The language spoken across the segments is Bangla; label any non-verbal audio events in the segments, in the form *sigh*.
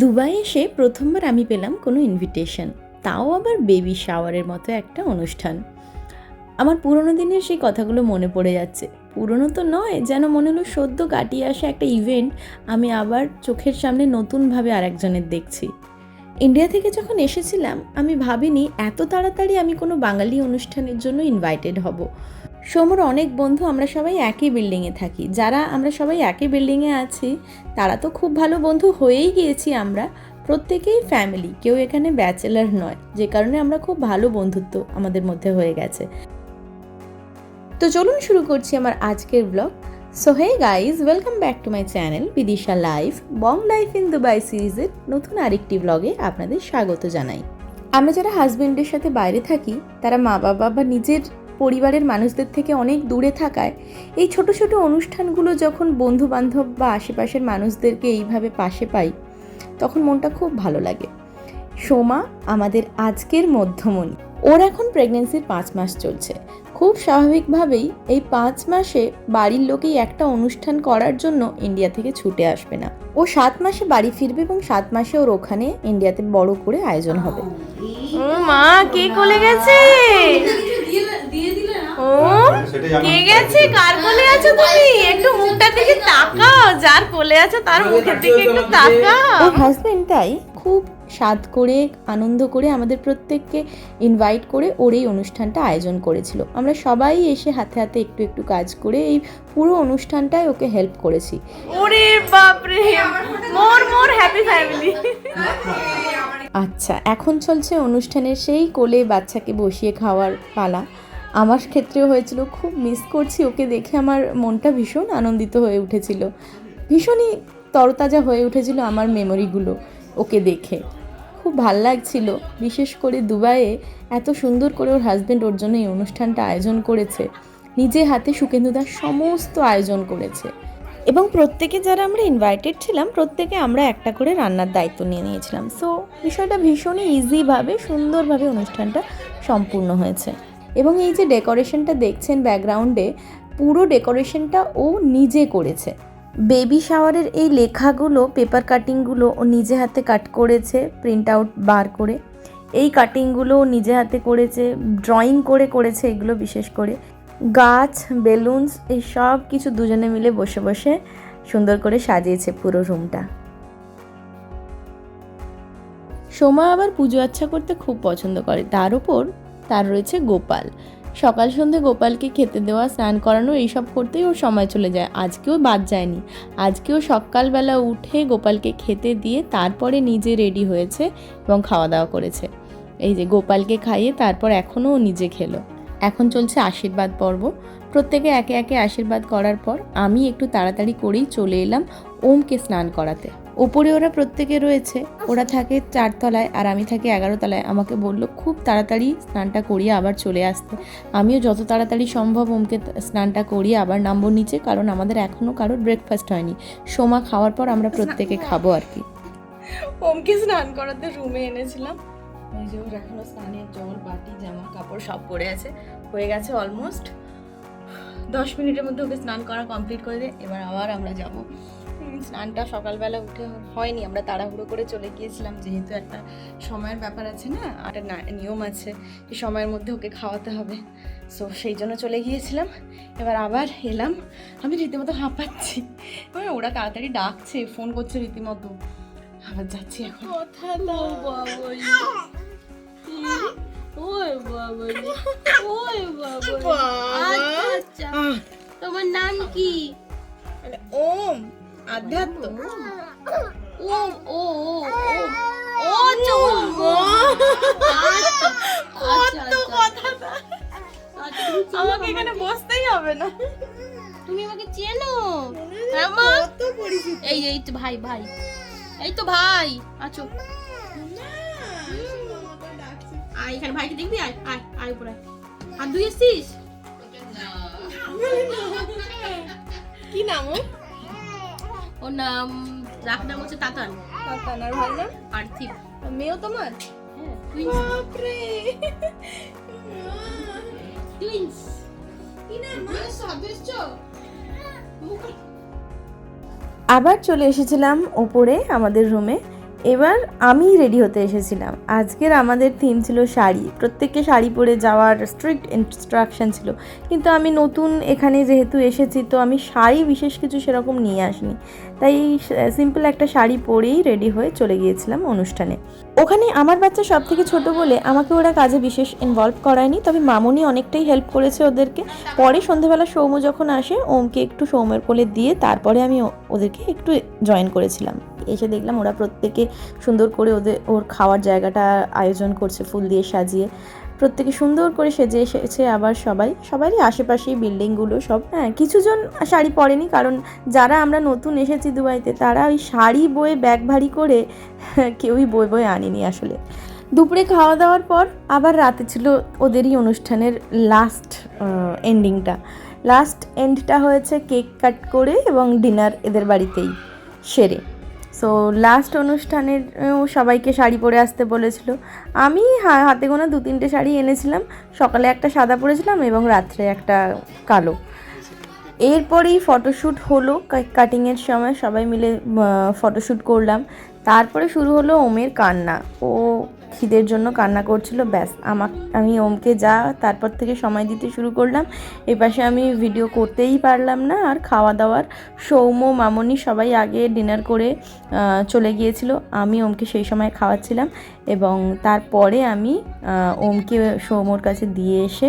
দুবাই এসে প্রথমবার আমি পেলাম কোনো ইনভিটেশন তাও আবার বেবি শাওয়ারের মতো একটা অনুষ্ঠান। আমার পুরোনো দিনের সেই কথাগুলো মনে পড়ে যাচ্ছে। পুরনো তো নয়, যেন মনে হলো সদ্য কাটিয়ে আসা একটা ইভেন্ট আমি আবার চোখের সামনে নতুনভাবে আর একজনের দেখছি। ইন্ডিয়া থেকে যখন এসেছিলাম, আমি ভাবিনি এত তাড়াতাড়ি আমি কোনো বাঙালি অনুষ্ঠানের জন্য ইনভাইটেড হব। সোমর অনেক বন্ধু আমরা সবাই একই বিল্ডিংয়ে থাকি। যারা আমরা সবাই একই বিল্ডিংয়ে আছি, তারা তো খুব ভালো বন্ধু হয়েই গিয়েছি আমরা। প্রত্যেকেই ফ্যামিলি কেউ এখানে ব্যাচেলার নয়, যে কারণে আমরা খুব ভালো বন্ধুত্ব আমাদের মধ্যে হয়ে গেছে। তো চলুন শুরু করছি আমার আজকের blog so hey guys welcome back to my channel Bidisha life Bong life in Dubai সিরিজের নতুন আরেকটি ব্লগে আপনাদের স্বাগত জানাই। আমরা যারা হাজবেন্ডের সাথে বাইরে থাকি, তারা মা বাবা বা নিজের পরিবারের মানুষদের থেকে অনেক দূরে থাকায়, এই ছোট ছোট অনুষ্ঠানগুলো যখন বন্ধু বান্ধব বা আশেপাশের মানুষদেরকে এইভাবে পাশে পাই, তখন মনটা খুব ভালো লাগে। সোমা, আমাদের আজকের মধ্যমণি। ওর এখন প্রেগনেন্সির পাঁচ মাস চলছে। খুব স্বাভাবিকভাবেই এই পাঁচ মাসে বাড়ির লোকেই একটা অনুষ্ঠান করার জন্য ইন্ডিয়া থেকে ছুটে আসবে না। ও সাত মাসে বাড়ি ফিরবে এবং সাত মাসে ওর ওখানে ইন্ডিয়াতে বড় করে আয়োজন হবে। মা, কে কোলে গেছে? কে গেছে? কার কোলে আছো তুমি? একটু মুখটার দিকে তাকাও। যার কোলে আছো তার মুখের দিকে একটু তাকাও। হাজবেন্ড তাই খুব স্বাদ করে আনন্দ করে আমাদের প্রত্যেককে ইনভাইট করে ওর এই অনুষ্ঠানটা আয়োজন করেছিল। আমরা সবাই এসে হাতে হাতে একটু একটু কাজ করে এই পুরো অনুষ্ঠানটায় ওকে হেল্প করেছি। ওরে বাপ রে মোর মোর হ্যাপি ফ্যামিলি আচ্ছা এখন চলছে অনুষ্ঠানের সেই কোলে বাচ্চাকে বসিয়ে খাওয়ার পালা। আমার ক্ষেত্রেও হয়েছিল, খুব মিস করছি ওকে দেখে আমার মনটা ভীষণ আনন্দিত হয়ে উঠেছিল। ভীষণই তরতাজা হয়ে উঠেছিল আমার মেমোরিগুলো ওকে দেখে। খুব ভালো লাগছিল, বিশেষ করে দুবাইয়ে এত সুন্দর করে ওর হাজব্যান্ড ওর জন্য এই অনুষ্ঠানটা আয়োজন করেছে। নিজে হাতে সুকেন্দুদার সমস্ত আয়োজন করেছে। এবং প্রত্যেকে যারা আমরা ইনভাইটেড ছিলাম, প্রত্যেকে আমরা একটা করে রান্নার দায়িত্ব নিয়ে নিয়েছিলাম। সো বিষয়টা ভীষণই ইজিভাবে সুন্দরভাবে অনুষ্ঠানটা সম্পূর্ণ হয়েছে। এবং এই যে ডেকোরেশনটা দেখছেন ব্যাকগ্রাউন্ডে, পুরো ডেকোরেশনটা ও নিজে করেছে। বেবি শাওয়ারের এই লেখাগুলো, পেপার কাটিংগুলো ও নিজে হাতে কাট করেছে, প্রিন্ট আউট বার করে। এই কাটিংগুলো নিজে হাতে করেছে, ড্রয়িং করে করেছে এগুলো বিশেষ করে। গাছ, বেলুনস, এই সব কিছু দুজনে মিলে বসে বসে সুন্দর করে সাজিয়েছে পুরো রুমটা। সোমা আবার পুজো আচ্ছা করতে খুব পছন্দ করে। তার উপর তার রয়েছে গোপাল। সকাল সন্ধে গোপালকে খেতে দেওয়া, স্নান করানো, এইসব করতেই ওর সময় চলে যায়। আজকেও বাদ যায়নি। আজকেও সকালবেলা উঠে গোপালকে খেতে দিয়ে তারপরে নিজে রেডি হয়েছে এবং খাওয়া দাওয়া করেছে। এই যে গোপালকে খাইয়ে তারপর এখনও নিজে খেলো। এখন চলছে আশীর্বাদ পর্ব। প্রত্যেকে একে একে আশীর্বাদ করার পর আমি একটু তাড়াতাড়ি করেই চলে এলাম। ওমকে স্নান করাতে। ওপরে ওরা প্রত্যেকে রয়েছে। ওরা থাকে চারতলায় আর আমি থাকি এগারো তলায়। আমাকে বলল খুব তাড়াতাড়ি স্নানটা করিয়ে আবার চলে আসতে। আমিও যত তাড়াতাড়ি সম্ভব ওমকে স্নানটা করিয়ে আবার নামবো নিচে কারণ আমাদের এখনও কারোর ব্রেকফাস্ট হয়নি। সোমা খাওয়ার পর আমরা প্রত্যেকে খাব আর কি। ওমকে স্নান করাতে রুমে এনেছিলাম। এই যে ওর এখনও স্নানের জল বাটি জামা কাপড় সব পড়ে আছে। হয়ে গেছে অলমোস্ট দশ মিনিটের মধ্যে ওকে স্নান করা কমপ্লিট করে দে এবার আবার আমরা যাব। স্নানটা সকালবেলা উঠে হয়নি আমরা তাড়াহুড়ো করে চলে গিয়েছিলাম যেহেতু একটা সময়ের ব্যাপার আছে না আর একটা না- নিয়ম আছে এই সময়ের মধ্যে ওকে খাওয়াতে হবে। সো সেই জন্য চলে গিয়েছিলাম। এবার আবার এলাম। আমি রীতিমতো হাঁপাচ্ছি। এবার ওরা তাড়াতাড়ি ডাকছে ফোন করছে রীতিমতো। আবার যাচ্ছি এখন। কথা দাও ওই ওই বাবাই আচ্ছা আচ্ছা। তোমার নাম কি? ওম। আধ্যাত্ম। ও ও ও ও। আচ্ছা কত কথা আচ্ছা তুমি আমাকে এখানে বসতেই হবে না। তুমি আমাকে চেনো? হ্যাঁ এই এই তো ভাই ভাই। এই তো ভাই আছো। আয় এখানে ভাইকে দেখবি? আয় আয় আয় উপরে। হাত ধুয়ে এসছিস? কি নাম ও ওর নাম রাখ নাম হচ্ছে তাতান। তাতানার ভাই নাম? পার্থিব মেয়েও তোমার? হ্যাঁ টুইন্স বাপরে! কি আবার চলে এসেছিলাম ওপরে আমাদের রুমে এবার আমি রেডি হতে এসেছিলাম। আজকের আমাদের থিম ছিল শাড়ি। প্রত্যেককে শাড়ি পরে যাওয়ার স্ট্রিক্ট ইনস্ট্রাকশন ছিল। কিন্তু আমি নতুন এখানে যেহেতু এসেছি, তো আমি শাড়ি বিশেষ কিছু সেরকম নিয়ে আসিনি। তাই সিম্পল একটা শাড়ি পরেই রেডি হয়ে চলে গিয়েছিলাম অনুষ্ঠানে। ওখানে আমার বাচ্চা সব থেকে ছোট বলে আমাকে ওরা কাজে বিশেষ ইনভলভ করায়নি, তবে মামুনি অনেকটাই হেল্প করেছে ওদেরকে। পরে সন্ধেবেলা সৌম্য যখন আসে, ওমকে একটু সৌম্যের কোলে দিয়ে তারপরে আমি ওদেরকে একটু জয়েন করেছিলাম। এসে দেখলাম ওরা প্রত্যেকে সুন্দর করে ওদের, ওর খাওয়ার জায়গাটা আয়োজন করছে, ফুল দিয়ে সাজিয়ে। প্রত্যেকে সুন্দর করে সেজে এসেছে আবার সবাই। সবারই আশেপাশেই বিল্ডিংগুলো সব হ্যাঁ কিছুজন শাড়ি পরেনি কারণ যারা আমরা নতুন এসেছি দুবাইতে, তারা ওই শাড়ি বয়ে ব্যাগ ভারী করে *laughs* কেউই বই বয়ে আনেনি আসলে। দুপুরে খাওয়া দাওয়ার পর আবার রাতে ছিল ওদেরই অনুষ্ঠানের লাস্ট এন্ডিংটা লাস্ট এন্ডটা হয়েছে কেক কাট করে এবং ডিনার এদের বাড়িতেই সেরে। সো লাস্ট অনুষ্ঠানের সবাইকে শাড়ি পরে আসতে বলেছিল। আমি হাতে গোনা দু তিনটে শাড়ি এনেছিলাম। সকালে একটা সাদা পরেছিলাম এবং রাত্রে একটা কালো। এরপরেই ফটোশ্যুট হলো কাটিংয়ের সময় সবাই মিলে ফটোশ্যুট করলাম। তারপরে শুরু হলো ওমের কান্না। ও খিদের জন্য কান্না করছিল, ব্যাস আমাক আমি ওমকে যা তারপর থেকে সময় দিতে শুরু করলাম। এ পাশে আমি ভিডিও করতেই পারলাম না, আর খাওয়া দাওয়ার সৌম্য, মামনি সবাই আগে ডিনার করে চলে গিয়েছিল। আমি ওমকে সেই সময় খাওয়াচ্ছিলাম এবং তারপরে আমি ওমকে সৌম্যর কাছে দিয়ে এসে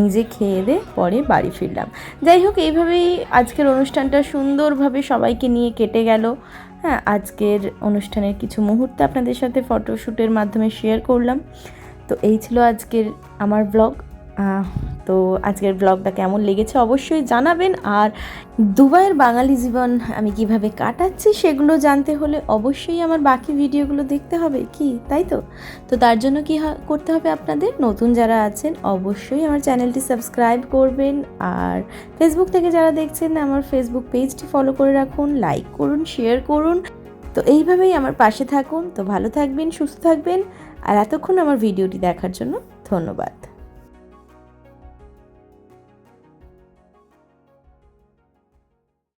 নিজে খেয়ে দে পরে বাড়ি ফিরলাম। যাই হোক, এইভাবেই আজকের অনুষ্ঠানটা সুন্দরভাবে সবাইকে নিয়ে কেটে গেল। হ্যাঁ আজকের অনুষ্ঠানের কিছু মুহূর্তে আপনাদের সাথে ফটোশ্যুটের মাধ্যমে শেয়ার করলাম। তো এই ছিল আজকের আমার ব্লগ তো আজকের ব্লগটা কেমন লেগেছে অবশ্যই জানাবেন। আর দুবাইয়ের বাঙালি জীবন আমি কীভাবে কাটাচ্ছি সেগুলো জানতে হলে অবশ্যই আমার বাকি ভিডিওগুলো দেখতে হবে, কি? তাই তো? তো তার জন্য কি করতে হবে আপনাদের? নতুন যারা আছেন অবশ্যই আমার চ্যানেলটি সাবস্ক্রাইব করবেন। আর ফেসবুক থেকে যারা দেখছেন, আমার ফেসবুক পেজটি ফলো করে রাখুন লাইক করুন শেয়ার করুন। তো এইভাবেই আমার পাশে থাকুন। তো ভালো থাকবেন, সুস্থ থাকবেন। আর এতক্ষণ আমার ভিডিওটি দেখার জন্য ধন্যবাদ।